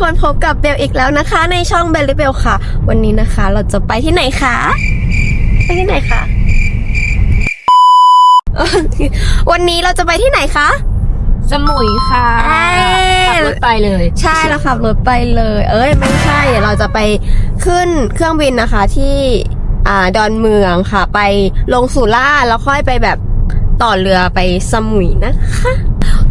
ค่ะทุกคนพบกับเบลอีกแล้วนะคะ ในช่องเบลลิเบลค่ะ วันนี้นะคะเราจะไปที่ไหนคะไปที่ไหนคะวันนี้เราจะไปที่ไหนคะ สมุยค่ะเอ้ยขับรถไปเลย ใช่เราขับรถไปเลย เอ้ยไม่ใช่เดี๋ยวเราจะไปขึ้นเครื่องบินนะคะที่อ่าดอนเมืองค่ะ ไปลงสุราษฎร์แล้วค่อยไปแบบต่อเรือไปสมุยนะคะ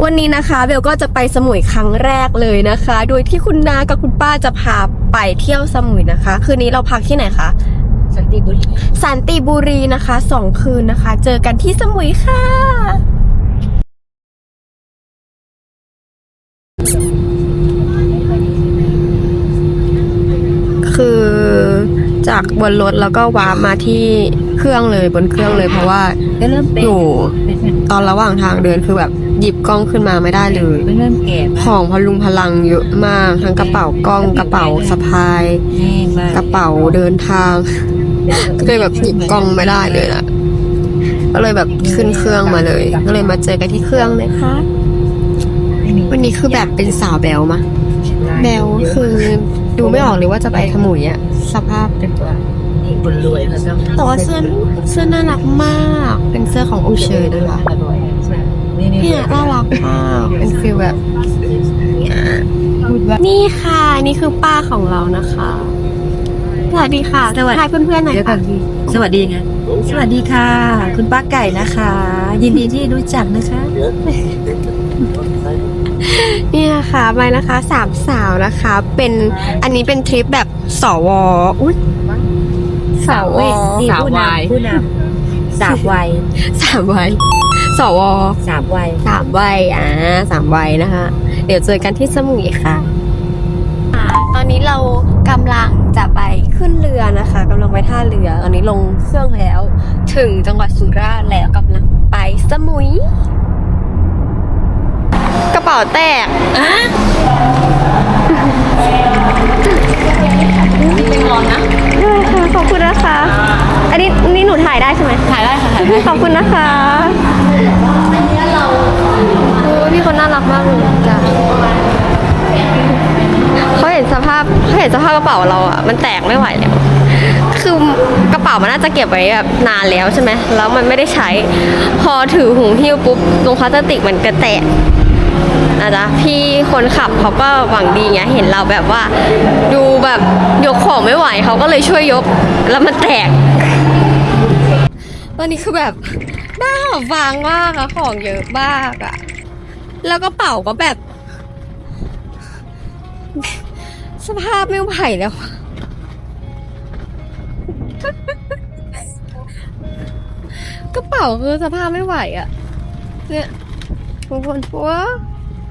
วันนี้นะคะเบลก็จะไปสมุยครั้งแรกเลยนะคะ โดยที่คุณนากับคุณป้าจะพาไปเที่ยวสมุยนะคะ คืนนี้เราพักที่ไหนคะสันติบุรีสันติบุรีนะคะสองคืนนะคะ เจอกันที่สมุยค่ะคือจากบนรถแล้วก็วาร์ปมาที่เครื่องเลยบนเครื่องเลยเพราะว่าก็เริ่มเป็นอยู่เป็นเป็น ตอนระหว่างทางเดินคือแบบหยิบกล้องขึ้นมาไม่ได้เลย เริ่มแก่ของพลุงพลังเยอะมากทั้งกระเป๋ากล้องกระเป๋าสะพายแห้งมากกระเป๋าเดินทาง ก็เลยแบบหยิบกล้องไม่ได้เลยนะก็เลยแบบขึ้นเครื่องมาเลย ก็เลยมาเจอกันที่เครื่องเลยค่ะวันนี้คือแบบเป็นสาวแบลมะแบลคือดูไม่ออกเลยว่าจะไปขมุยอะสภาพเป็นตัว นี่บุญรวยแล้วก็แต่ว่าเสื้อเสื้อน่ารักมาก เป็นเสื้อขององค์เชยนะคะรวยใช่นี่นี่เนี่ยน่ารักมากเป็นฟีลแบบนี่ค่ะนี่คือป้าของเรานะคะ สวัสดีค่ะสวัสดีเพื่อนๆหน่อยเดี๋ยวก่อค่ะนพี่สวัสดีไงสวัสดีค่ะ คุณป้าไก่นะคะ ยินดีที่รู้จักนะคะเนี่ยค่ะไปนะคะสามสาวนะคะ เป็นอันนี้เป็นทริปแบบสวอุ้ย สวนี่สาวผู้วาย นำผู้นำสาววัยสามวัยสวสาววัย สามวัยอ่าสามวัยนะคะ เดี๋ยวเจอกันที่สมุยค่ะตอนนี้เรากำลังจะไปขึ้นเรือนะคะกำลังไปท่าเรือ ตอนนี้ลงเครื่องแล้ว ถึงจังหวัดสุราษฎร์แล้วกำลังไปสมุย กระเป๋าแตก ยังร้อนนะ ได้ค่ะ ขอบคุณนะคะ อันนี้นี่หนูถ่ายได้ใช่ไหม ถ่ายได้ค่ะถ่ายได้ขอบคุณนะคะโอ้ยพี่คนน่ารักมากเลยจ้ะเขาเห็นสภาพเขาเห็นสภาพกระเป๋าเราอะมันแตกไม่ไหวแล้วคือกระเป๋ามันน่าจะเก็บไว้แบบนานแล้วใช่ไหม แล้วมันไม่ได้ใช้ พอถือหุงหิ้วปุ๊บตรงพลาสติกมันก็แตก นะจ๊ะพี่คนขับเขาก็หวังดีไงเห็นเราแบบว่า ดูแบบยกของไม่ไหวเขาก็เลยช่วยยก แล้วมันแตก ตอนนี้คือแบบหน้าฟางมากอะของเยอะมากอะแล้วก็เป๋าก็แบบ สภาพไม่ไหวแล้วกระเป๋าคือสภาพไม่ไหวอะเนี่ย ทุกคนพัว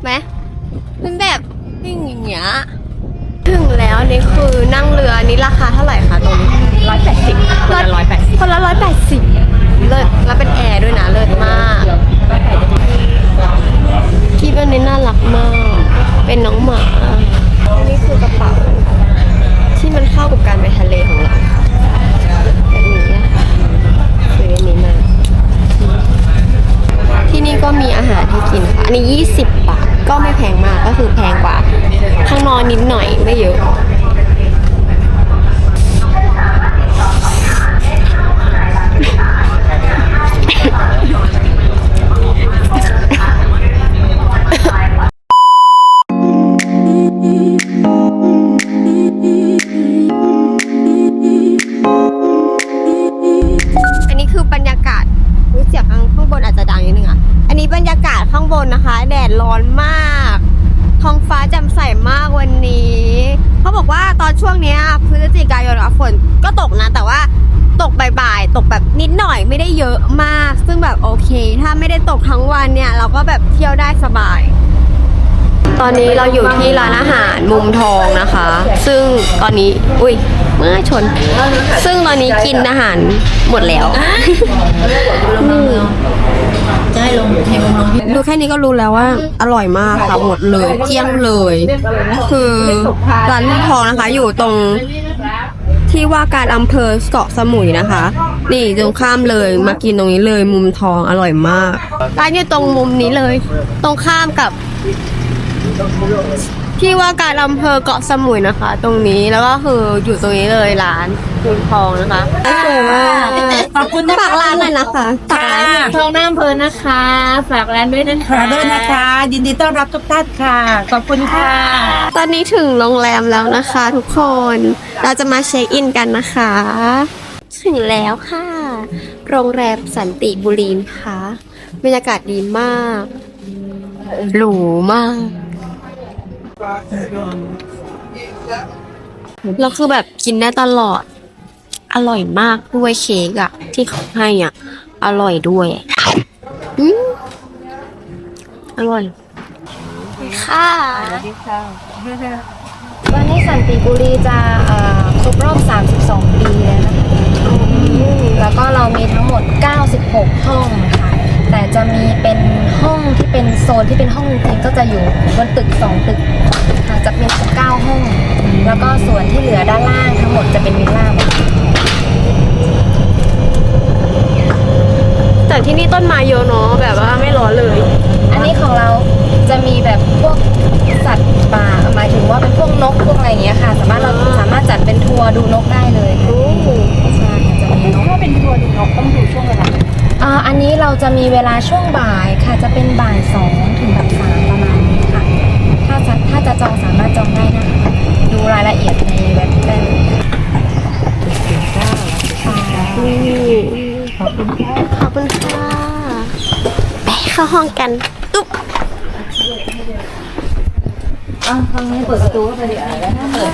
ไหมมันแบบอย่างเงี้ยถึงแล้วนี่คือนั่งเรือนนี้ราคาเท่าไหร่คะตรงนี้ร้อยแปดสิบคนละร้อยแปดสิบคนละร้อยแปดสิบเลิศแล้วเป็นแอร์ด้วยนะเลิศมากที่อันนี้น่ารักมาก เป็นน้องหมา นี่คือกระเป๋าที่มันเข้ากับการไปทะเลของเราแบบนี้นะคะซื้ออันนี้มา ที่นี่ก็มีอาหารให้กินค่ะ อันนี้ 20 บาท ก็ไม่แพงมาก ก็คือแพงกว่าข้างนอกนิดหน่อยไม่เยอะ ไม่ได้เยอะมาก ซึ่งแบบโอเค ถ้าไม่ได้ตกทั้งวันเนี่ย เราก็แบบเที่ยวได้สบาย ตอนนี้เราอยู่ที่ร้านอาหารมุมทองนะคะ ซึ่งตอนนี้อุ้ยเมื่อชน ซึ่งตอนนี้กินอาหารหมดแล้ว จะให้ลงเทวงลงดูแค่นี้ก็รู้แล้วว่าอร่อยมากค่ะหมดเลยเกลี้ยงเลย คือร้านมุมทองนะคะ อยู่ตรงที่ว่าการอำเภอเกาะสมุยนะคะ นี่ตรงข้ามเลยมากินตรงนี้เลยมุมทองอร่อยมากร้านอยู่ตรงมุมนี้เลย ตรงข้ามกับ ที่ว่าการอำเภอเกาะสมุยนะคะ ตรงนี้แล้วก็คืออยู่ตรงนี้เลยร้านมุมทองนะคะสวยมากขอบคุณนะฝากร้านหน่อยนะคะฝากร้านทองหน้าอำเภอนะคะ ฝากร้านด้วยนะคะค่ะด้วยนะคะ ยินดีต้อนรับทุกท่านค่ะ ขอบคุณค่ะ ตอนนี้ถึงโรงแรมแล้วนะคะ ทุกคนเราจะมาเช็คอินกันนะคะ ถึงแล้วค่ะ โรงแรมสันติบุรีนะคะบรรยากาศดีมาก หรูมาก แล้วคือแบบกินได้ตลอด อร่อยมากด้วยเค้กอะที่เขาให้อะ อร่อยด้วยอืมอร่อยค่ะ วันนี้สันติบุรีจะเอ่อครบรอบ 32 ปีแล้วนะคะ แล้วก็เรามีทั้งหมด 96 ห้องค่ะ แต่จะมีเป็นห้องที่เป็นโซนที่เป็นห้องจริงๆก็จะอยู่บนตึก 2 ตึกค่ะจะเป็น9ห้อง แล้วก็ส่วนที่เหลือด้านล่างทั้งหมดจะเป็นวิลล่าหมดแต่ที่นี่ต้นไม้เยอะเนาะแบบว่าไม่ร้อนเลย อันนี้ของเราจะมีแบบพวกสัตว์ป่าหมายถึงว่าเป็นพวกนกพวกอะไรอย่างเงี้ยค่ะ สามารถเราสามารถจัดเป็นทัวร์ดูนกได้เลยค่ะใช่ค่ะจะมีนก ถ้าเป็ นทัวร์ดูนกต้องดูช่วงเวลาไหนอ่าอันนี้เราจะมีเวลาช่วงบ่ายค่ะจะเป็นบ่ายสองถึงแบบสามประมาณนี้ค่ะ ถ้าจะถ้าจะจองสามารถจองได้นะคะ ดูรายละเอียดในเว็บได้เลยค่ะขอบคุณค่ะขอบคุณค่ะไปเข้าห้องกันตุ๊บอ่าทางนี้เปิดประตูเข้าไปเลยแล้วถ้าเปิด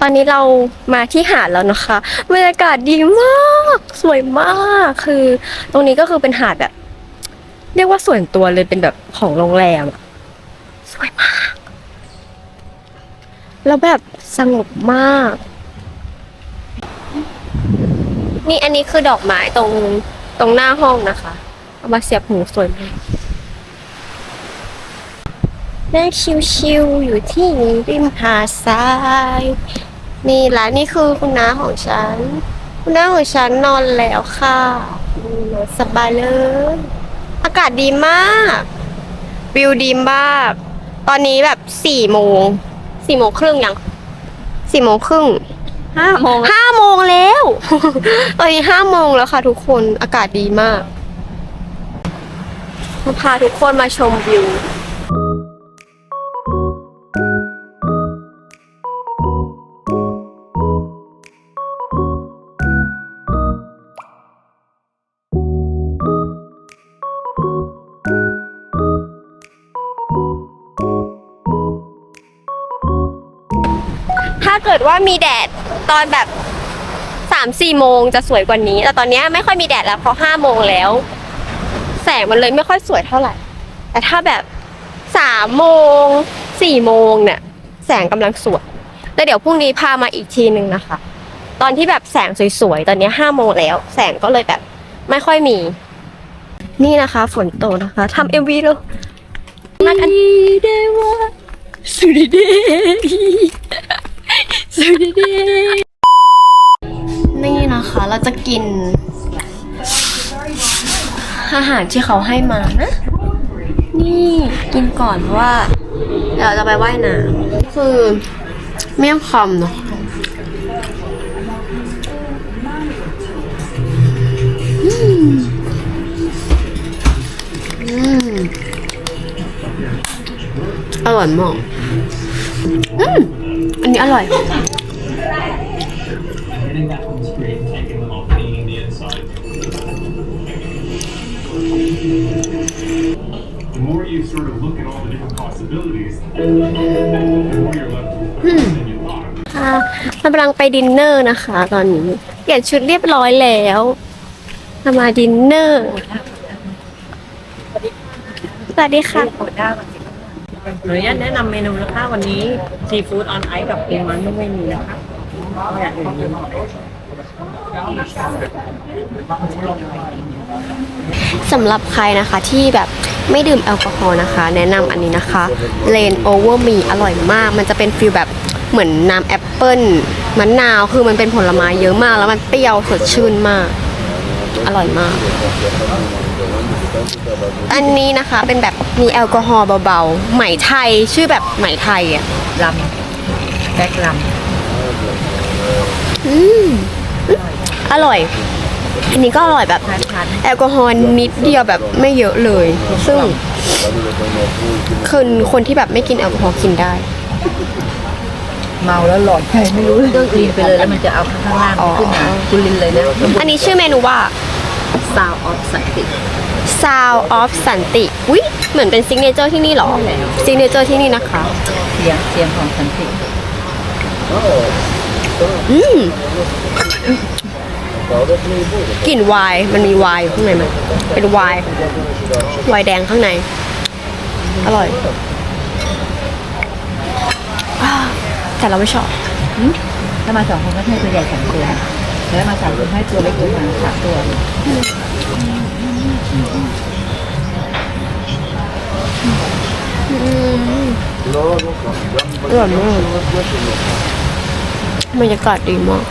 ตอนนี้เรามาที่หาดแล้วนะคะบรรยากาศดีมาก สวยมากคือ ตรงนี้ก็คือเป็นหาดแบบ เรียกว่าส่วนตัวเลยเป็นแบบของโรงแรมอะสวยมาก แล้วแบบสงบมาก นี่อันนี้คือดอกไม้ตรงตรงหน้าห้องนะคะ เอามาเสียบหูสวยมาก นั่งชิวๆอยู่ที่ริมหาดทราย นี่และนี่คือคุณน้าของฉัน คุณน้าของฉันนอนแล้วค่ะอืมนอนสบายเลย อากาศดีมาก วิวดีมาก ตอนนี้แบบสี่โมงสี่โมงครึ่งยังสี่โมงครึ่งห้าโมงห้าโมงแล้ว ตอนนี้ห้าโมงแล้วค่ะ ทุกคนอากาศดีมากมาพาทุกคนมาชมวิว ดว่ามีแดดตอนแบบสามสี่โมงจะสวยกว่านี้ แต่ตอนนี้ไม่ค่อยมีแดดแล้วเพราะห้าโมงแล้ว แสงมันเลยไม่ค่อยสวยเท่าไหร่ แต่ถ้าแบบสามโมงสี่โมงเนี่ย แสงกำลังสวยแต่เดี๋ยวพรุ่งนี้พามาอีกทีหนึ่งนะคะ ตอนที่แบบแสงสวยๆตอนนี้ห้าโมงแล้ว แสงก็เลยแบบ ไม่ค่อยมี นี่นะคะ ฝนตกนะคะทำเอ็มวีแล้วนักอันเดว่าสุดเดสวัสดี นี่นะคะเราจะกิน อาหารที่เขาให้มานะ นี่กินก่อนเพราะว่าเดี๋ยวเราจะไปว่ายน้ำคือเมี่ยงคำเนาะอืมอืมอร่อยมากอืม อันนี้อร่อย Hitting that one straight, taking them off, cleaning the inside. The more you sort of look at all the different possibilities, the more you're left with than you thought. ค่ะเรากำลังไปดินเนอร์นะคะ ตอนนี้เปลี่ยนชุดเรียบร้อยแล้วเรามาดินเนอร์ สวัสดีค่ะหนู ยันแนะนำเมนูนะคะวันนี้ซีฟู้ดออนไอซ์กับปูมันไม่ไม่มีนะคะอย่างอื่นมีสำหรับใครนะคะที่แบบไม่ดื่มแอลกอฮอล์นะคะ แนะนำอันนี้นะคะเลนโอเวอร์มีอร่อยมาก มันจะเป็นฟิลแบบเหมือนน้ำแอปเปิ้ลมะนาวคือมันเป็นผลไม้เยอะมาก แล้วมันเปรี้ยวสดชื่นมาก อร่อยมาก อันนี้นะคะเป็นแบบมีแอลกอฮอล์เบาๆไหมไทยชื่อแบบไหมไทยอะลำแบ็กลอืมอร่อย อันนี้ก็อร่อยแบบำทานทานแอลกอฮอล์นิดเดียวแบบไม่เยอะเลย ซึ่งคนคนที่แบบไม่กินแอลกอฮอล์กินได้ เมาแล้วหลอนใครไม่รู้เรื่องลีนไปเลยแล้วมันจะเอาข้างล่างขึ้นมาคุณลินเลยนะอันนี้ชื่อเมนูว่า ซาวออฟสันติ Sound of สันติอุ้ยเหมือนเป็นซิกเนเจอร์ที่นี่เหรอซิกเนเจอร์ที่นี่นะคะ เสียงเสียงของสันติอืมกลิ่นไวน์มันมีไวน์อยู่ข้างในมันเป็นไวน์ไวน์แดงข้างใน อร่อยอ่าแต่เราไม่ชอบถ้ามาสองคนก็ให้ตัวใหญ่สองตัวแล้วมาสามคนให้ตัวเล็กตัวมาสามตัว อร่อยมากบรรยากาศดีมาก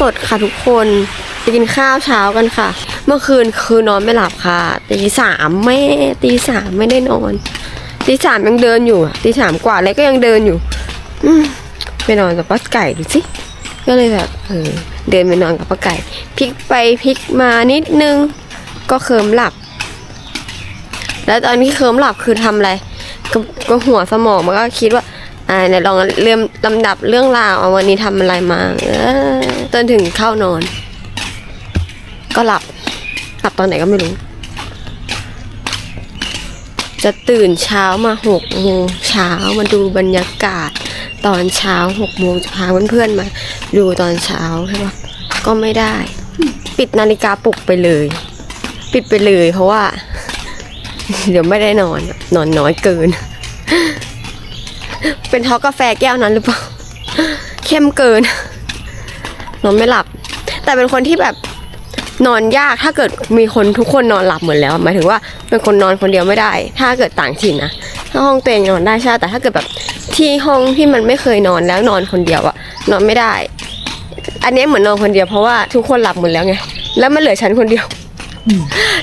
สดค่ะทุกคนจะกินข้าวเช้ากันค่ะ เมื่อคืนคือนอนไม่หลับค่ะตีสามไม่ตีสามไม่ได้นอนตีสามยังเดินอยู่ตีสามกว่าแล้วก็ยังเดินอยู่อืมไปนอนกับป้าไก่ดูสิก็เลยแบบเออเดินไปนอนกับป้าไก่พลิกไปพลิกมานิดนึง ก็เคิมหลับ แล้วตอนที่เคิมหลับคือทำอะไรกก็หัวสมองมันก็คิดว่า อ่าเนี่ยลองเริ่มลำดับเรื่องราวเอาวันนี้ทำอะไรมาจนถึงเข้านอน ก็หลับหลับตอนไหนก็ไม่รู้ จะตื่นเช้ามาหกโมงเช้ามาดูบรรยากาศ ตอนเช้าหกโมงจะพาเพื่อนๆมา ดูตอนเช้าใช่ปะก็ไม่ได้ ปิดนาฬิกาปลุกไปเลย ปิดไปเลยเพราะว่า เดี๋ยวไม่ได้นอน นอนน้อยเกิน เป็นเพราะกาแฟแก้วนั้นหรือเปล่า เข้มเกิน นอนไม่หลับ แต่เป็นคนที่แบบนอนยากถ้าเกิดมีคนทุกคนนอนหลับหมดแล้วหมายถึงว่าเป็นคนนอนคนเดียวไม่ได้ ถ้าเกิดต่างถิ่นนะถ้าห้องตัวเองนอนได้ใช่แต่ถ้าเกิดแบบที่ห้องที่มันไม่เคยนอนแล้วนอนคนเดียวอะนอนไม่ได้ อันนี้เหมือนนอนคนเดียวเพราะว่าทุกคนหลับหมดแล้วไงแล้วมันเหลือฉันคนเดียว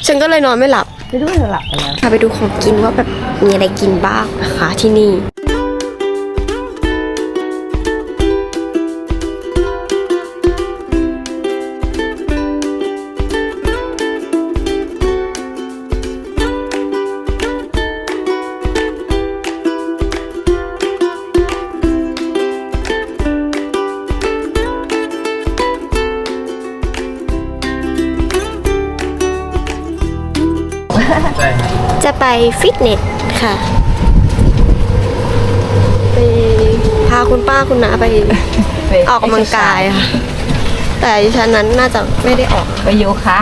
ฉันก็เลยนอนไม่หลับไม่รู้ว่าจะหลับกันแล้วพาไปดูของกินว่าแบบมีอะไรกินบ้างนะคะที่นี่ ไปฟิตเนสค่ะ ไปพาคุณป้าคุณน้าไปออกกำลังกายค่ะไปแต่ดิฉันนั้นน่าจะไม่ได้ออกไปโยคะ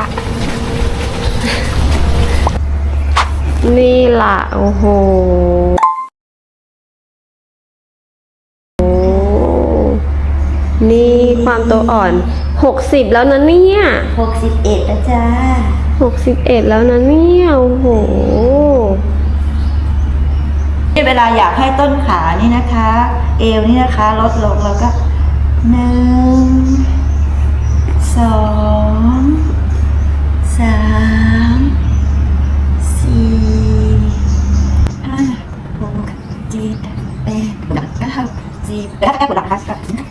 นี่ล่ะ โอ้โห นี่ความตัวอ่อน 60 แล้วนะเนี่ย61แล้วจ้า61 แล้วนะเนี่ยโอ้โห เวลาอยากให้ต้นขานี่นะคะ เอวนี่นะคะ ลดลงแล้วก็หนึ่งสองสามสี่ห้าหกเจ็ดแปดเก้าสิบแล้วแต่ปวดหลังค่ะหนึ่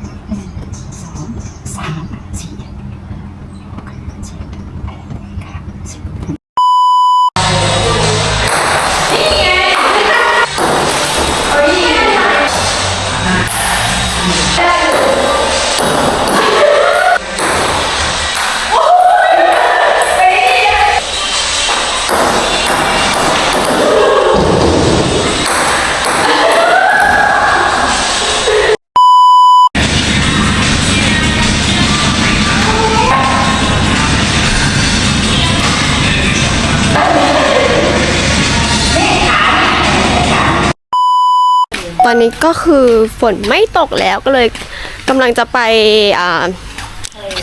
อนนี้ก็คือฝนไม่ตกแล้วก็เลยกำลังจะไปอ่า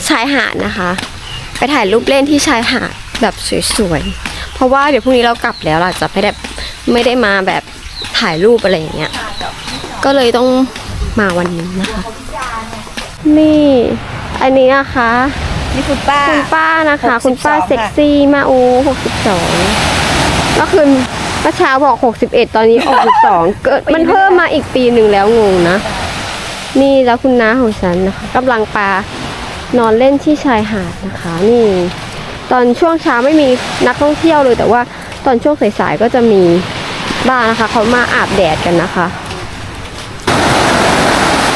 ชายหาดนะคะ ไปถ่ายรูปเล่นที่ชายหาดแบบสวยๆ เพราะว่าเดี๋ยวพรุ่งนี้เรากลับแล้วเราจะไม่ได้ไม่ได้มาแบบถ่ายรูปอะไรอย่างเงี้ย ก็เลยต้องมาวันนี้นะคะ นี่ อันนี้นะคะ นี่คุณป้า คุณป้านะคะ62คุณป้าค่ะเซ็กซี่มากโอ้หกสิบสองก็คือ เมื่อเช้าบอกหกสิบเอ็ดตอนนี้ออกสิบสองเกิดมันเพิ่มมาอีกปีหนึ่งแล้วงงนะ นี่แล้วคุณน้าของฉันนะคะกำลังปานอนเล่นที่ชายหาดนะคะ นี่ ตอนช่วงเช้าไม่มีนักท่องเที่ยวเลย แต่ว่าตอนช่วงสายๆก็จะมีบ้างนะคะ เขามาอาบแดดกันนะคะ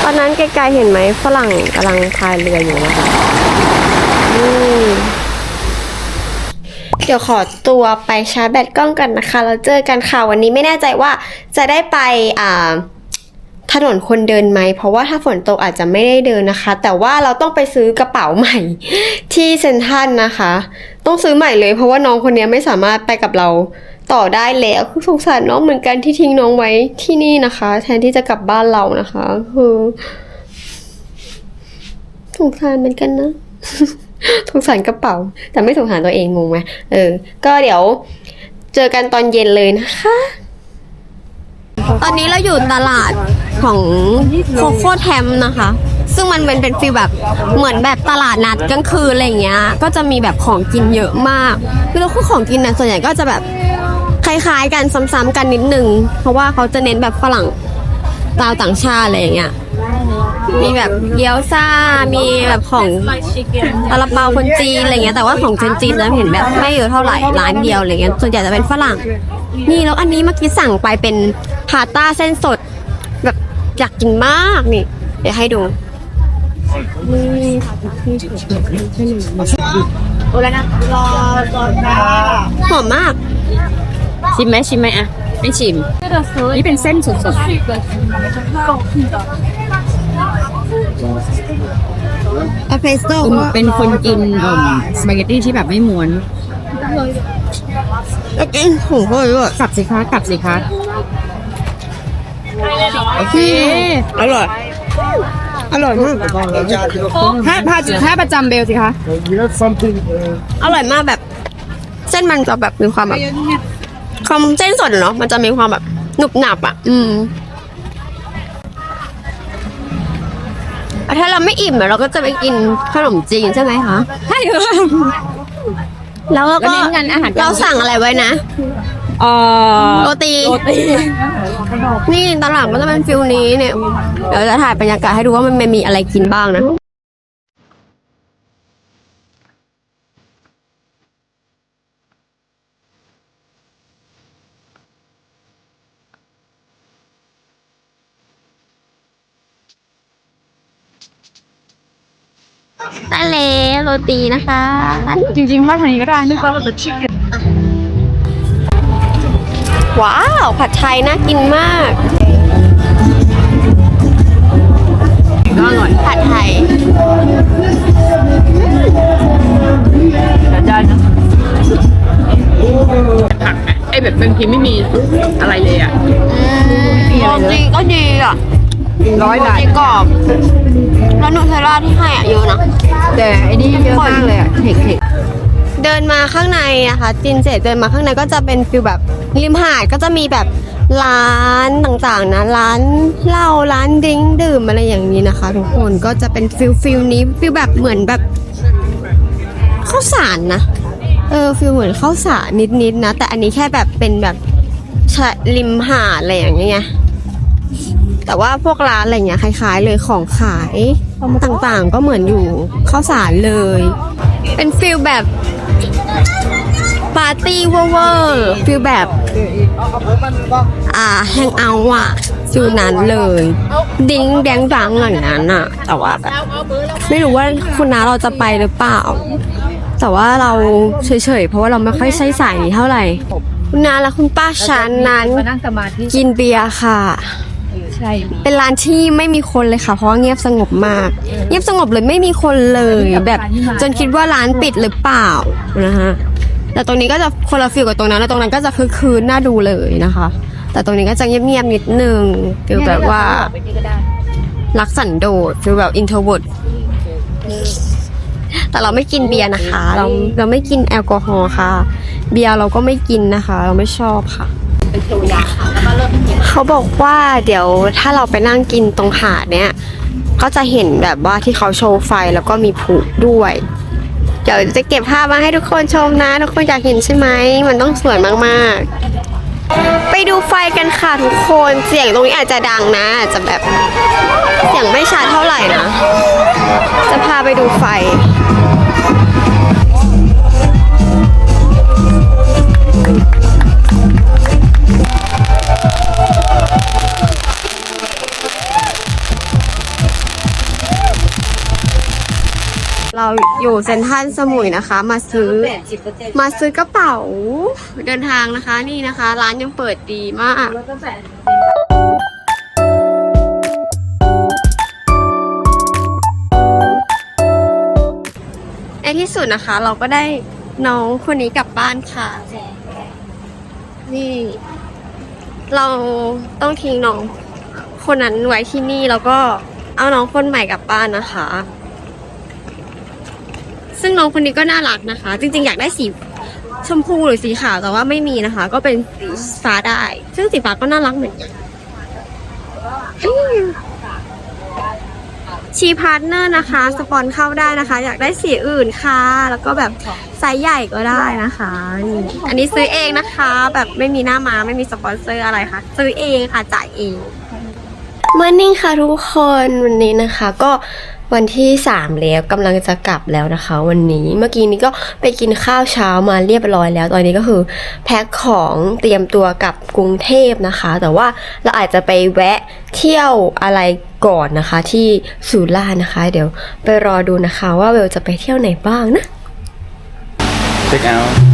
ตอนนั้นไกลๆเห็นไหมฝรั่งกำลังพายเรืออยู่นะคะนี่ เดี๋ยวขอตัวไปชาร์จแบตกล้องกันนะคะ แล้วเจอกันค่ะ วันนี้ไม่แน่ใจว่าจะได้ไปอ่าถนนคนเดินไหม เพราะว่าถ้าฝนตกอาจจะไม่ได้เดินนะคะ แต่ว่าเราต้องไปซื้อกระเป๋าใหม่ ที่เซนทัลนะคะ ต้องซื้อใหม่เลย เพราะว่าน้องคนนี้ไม่สามารถไปกับเราต่อได้แล้วคือสงสารน้องเหมือนกันที่ทิ้งน้องไว้ที่นี่นะคะ แทนที่จะกลับบ้านเรานะคะคือสงสารเหมือนกันนะ สงสารกระเป๋า แต่ไม่สงสารตัวเองงงไหมเออ ก็เดี๋ยวเจอกันตอนเย็นเลยนะคะ ตอนนี้เราอยู่ตลาดของโคโค่แทมนะคะ ซึ่งมันเป็นเป็นฟีลแบบเหมือนแบบตลาดนัดกลางคืนอะไรอย่างเงี้ย ก็จะมีแบบของกินเยอะมากคือเราคือของกินนะส่วนใหญ่ก็จะแบบคล้ายๆกันซ้ำๆกันนิดนึง เพราะว่าเขาจะเน้นแบบฝรั่งชาวต่างชาติอะไรอย่างเงี้ย มีแบบเกี๊ยวซ่า มีแบบของซาลาเปาคนจีนอะไรเงี้ย แต่ว่าของจีนๆจะเห็นแบบไม่เยอะเท่าไหร่ร้านเดียวอะไรเงี้ย ส่วนใหญ่จะเป็นฝรั่ง นี่แล้วอันนี้เมื่อกี้สั่งไปเป็นพาต้าเส้นสด แบบอยากกินมากนี่ เดี๋ยวให้ดูโอ้แล้วนะรอรอนะหอมมาก ชิมไหมชิมไหมอะไม่ชิม นี่เป็นเส้นสดเอสเปรสโซ่ๆเป็นคนกินเอ่อสปาเกตตี้ที่แบบไม่ม้วนแล้วกินถุงเขาเลยด้วยกลับสิคะกลับสิคะโอเคอร่อยอร่อยมากถ้าพาถ้าประจำเบลสิคะอร่อยมากแบบ เส้นมันจะแบบมีความแบบความเส้นสดเนาะมันจะมีความแบบหนุบหนับอะ อืม ถ้าเราไม่อิ่มอะเราก็จะไปกินขนมจีนใช่ไหมคะ ใช่ค่ะแล้วเราก็แล้วเน้นงานอาหารเราสั่งอะไรไว้นะเอ่อโรตีนี่ตลาดก็จะเป็นฟิลนี้เนี่ย เดี๋ยวจะถ่ายบรรยากาศให้ดูว่ามันมีอะไรกินบ้างนะ ได้แล้วโรตีนะคะจริงๆว่าทางนี้ก็ได้นึกว่าเราจะชิคว้าว ผัดไทยน่ากินมากก็อร่อยผัดไทยได้นะผักไหมไอ้แบบบางทีไม่มีอะไรเลยอะจริงก็ดีอะ ร้อยบาท กรอบ แล้วนูเทลล่าที่ให้อะเยอะนะ แต่ไอ้นี่เยอะมากเลยอะเทคเทคเดินมาข้างในนะคะจินเสร็จเดินมาข้างในก็จะเป็นฟิลแบบริมหาดก็จะมีแบบร้านต่างๆนะร้านเหล้าร้านดริ้งดื่มอะไรอย่างนี้นะคะ ทุกคนก็จะเป็นฟิลฟิลนี้ฟิลแบบเหมือนแบบข้าวสารนะเออฟิลเหมือนข้าวสารนิดๆนะ แต่อันนี้แค่แบบเป็นแบบชะริมหาดอะไรอย่างเงี้ย แต่ว่าพวกร้านอะไรเงี้ยคล้าย ๆ เลยของขายต่างๆ ก็เหมือนอยู่ข้าวสารเลย เป็นฟิลแบบปาร์ตี้เวอร์ฟิลแบบอ่าแฮงเอาท์อะฟิลนั้นเลย ดิ้งแดงดังอย่างนั้นอะแต่ว่าแบบไม่รู้ว่าคุณน้าเราจะไปหรือเปล่า แต่ว่าเราเฉยๆ เพราะว่าเราไม่ค่อยใช้สายนี้เท่าไหร่ คุณน้าและคุณป้าชันนั้นกินเบียร์ค่ะ ใช่เป็นร้านที่ไม่มีคนเลยค่ะ เพราะว่าเงียบสงบมาก เงียบสงบเลยไม่มีคนเลยแบบ จนคิดว่าร้านปิดหรือเปล่านะฮะแต่ตรงนี้ก็จะคนละฟิลกับตรงนั้นแล้วตรงนั้นก็จะคือคืนน่าดูเลยนะคะ แต่ตรงนี้ก็จะเงียบๆนิดนึงฟิลแบบว่ารักสันโดษฟิลแบบอินโทรเวิร์ดแต่เราไม่กินเบียร์นะคะ เราเราไม่กินแอลกอฮอล์ค่ะ เบียร์เราก็ไม่กินนะคะ เราไม่ชอบค่ะ เขาบอกว่าเดี๋ยวถ้าเราไปนั่งกินตรงหาดเนี้ยก็จะเห็นแบบว่าที่เขาโชว์ไฟแล้วก็มีผุด้วย เดี๋ยวจะเก็บภาพมาให้ทุกคนชมนะ ทุกคนอยากเห็นใช่ไหมมันต้องสวยมากๆ ไปดูไฟกันค่ะทุกคนเสียงตรงนี้อาจจะดังนะอาจจะแบบเสียงไม่ชัดเท่าไหร่นะ จะพาไปดูไฟ อยู่เซ็นทรัลสมุยนะคะ มาซื้อ มาซื้อกระเป๋าเดินทางนะคะนี่นะคะ ร้านยังเปิดดีมากในที่สุดนะคะ เราก็ได้น้องคนนี้กลับบ้านค่ะ นี่ เราต้องทิ้งน้องคนนั้นไว้ที่นี่แล้วก็เอาน้องคนใหม่กลับบ้านนะคะ ซึ่งน้องคนนี้ก็น่ารักนะคะ จริงๆ อยากได้สีชมพูหรือสีขาวแต่ว่าไม่มีนะคะ ก็เป็นสีฟ้าได้ ซึ่งสีฟ้าก็น่ารักเหมือนกันชีพาร์ทเนอร์นะคะ สปอนเข้าได้นะคะ อยากได้สีอื่นค่ะ แล้วก็แบบไซส์ใหญ่ก็ได้นะคะนี่อันนี้ซื้อเองนะคะ แบบไม่มีหน้ามาไม่มีสปอนเซอร์อะไรค่ะ ซื้อเองค่ะจ่ายเองมอร์นิ่งค่ะทุกคนวันนี้นะคะ ก็ วันที่ 3 แล้วกำลังจะกลับแล้วนะคะ วันนี้เมื่อกี้นี้ก็ไปกินข้าวเช้ามาเรียบร้อยแล้ว ตอนนี้ก็คือแพ็คของเตรียมตัวกลับกรุงเทพนะคะ แต่ว่าเราอาจจะไปแวะเที่ยวอะไรก่อนนะคะ ที่สุราษฎร์นะคะ เดี๋ยวไปรอดูนะคะ ว่าเวลจะไปเที่ยวไหนบ้างนะ check out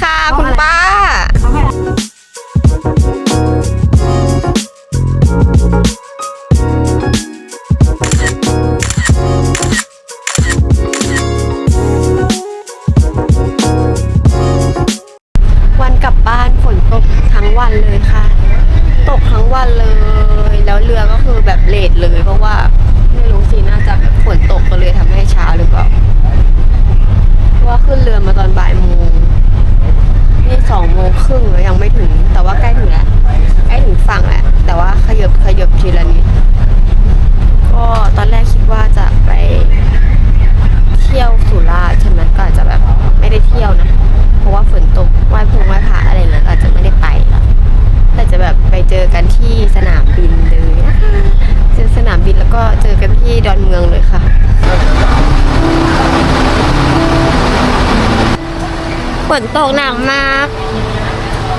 ฝนตกหนักมาก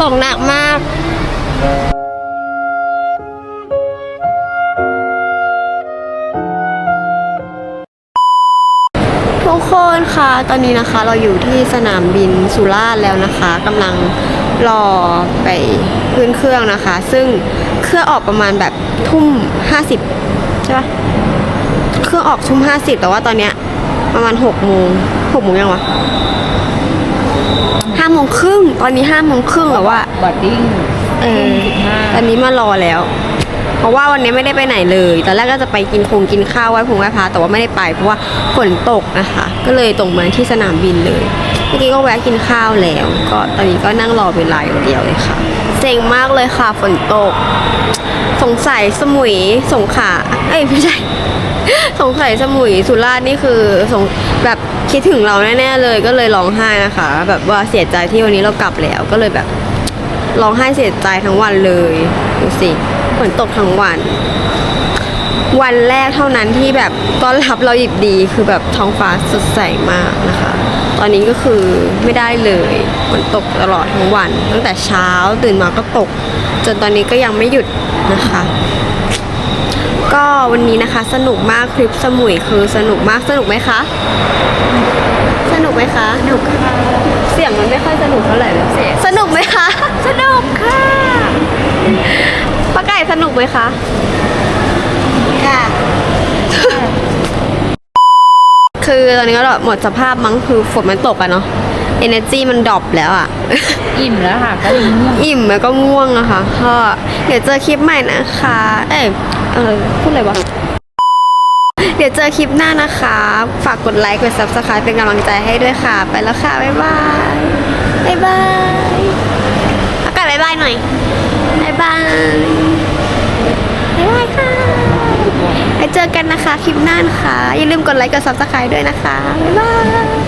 ตกหนักมากทุกคนคะตอนนี้นะคะเราอยู่ที่สนามบินสุราษฎร์แล้วนะคะกำลังรอไปขึ้นเครื่องนะคะ ซึ่งเครื่องออกประมาณแบบทุ่มห้าสิบใช่ปะเครื่องออกทุ่มห้าสิบแต่ว่าตอนเนี้ยประมาณหกโมงหกโมงยังวะ ห้าโมงครึ่งตอนนี้ห้าโมงครึ่งแล้วว่าบอดดิ้งเออตอนนี้มารอแล้ว เพราะว่าวันนี้ไม่ได้ไปไหนเลยตอนแรกก็จะไปกินคงกินข้าวไหว้พงไหว้พระแต่ว่าไม่ได้ไปเพราะว่าฝนตกนะคะ ก็เลยตรงมาที่สนามบินเลยเมื่อกี้ก็แวะกินข้าวแล้ว ก็ตอนนี้ก็นั่งรอเวลาอย่างเดียวเลยค่ะเซ็งมากเลยค่ะฝนตก สงสัยสมุยสงขลาเอ้ยไม่ใช่ สงสัยสมุยสุราษฎร์นี่คือสงแบบคิดถึงเราแน่ๆเลยก็เลยร้องไห้นะคะ แบบว่าเสียใจที่วันนี้เรากลับแล้วก็เลยแบบร้องไห้เสียใจทั้งวันเลยดูสิฝนตกทั้งวัน วันแรกเท่านั้นที่แบบต้อนรับเราหยิบดีคือแบบท้องฟ้าสดใสมากนะคะ ตอนนี้ก็คือไม่ได้เลยฝนตกตลอดทั้งวัน ตั้งแต่เช้าตื่นมาก็ตก จนตอนนี้ก็ยังไม่หยุดนะคะ ก็วันนี้นะคะสนุกมากคลิปสมุยคือสนุกมากสนุกไหมคะ สนุกไหมคะสนุกค่ะเสียงมันไม่ค่อยสนุกเท่าไหร่เลยสนุกไหมคะ สนุกค่ะป้าไก่สนุกไหมคะค่ะคือตอนนี้ก็หมดสภาพมั้งคือฝนมันตกอะเนาะ energy มันดรอปแล้วอะอิ่มแล้วค่ะก็เลยง่วงอิ่มแล้วก็ง่วงอะค่ะก็เดี๋ยวเจอคลิปใหม่นะคะ เอ้ยเออพูดอะไรวะเดี๋ยวเจอคลิปหน้านะคะ ฝากกดไลค์กด subscribe เป็นกำลังใจให้ด้วยค่ะ ไปแล้วค่ะ บ๊ายบาย บ๊ายบายอากาศบ๊ายบายหน่อย บ๊ายบาย บ๊ายบายค่ะ ไปเจอกันนะคะคลิปหน้านะคะ อย่าลืมกดไลค์กด subscribe ด้วยนะคะ บ๊ายบาย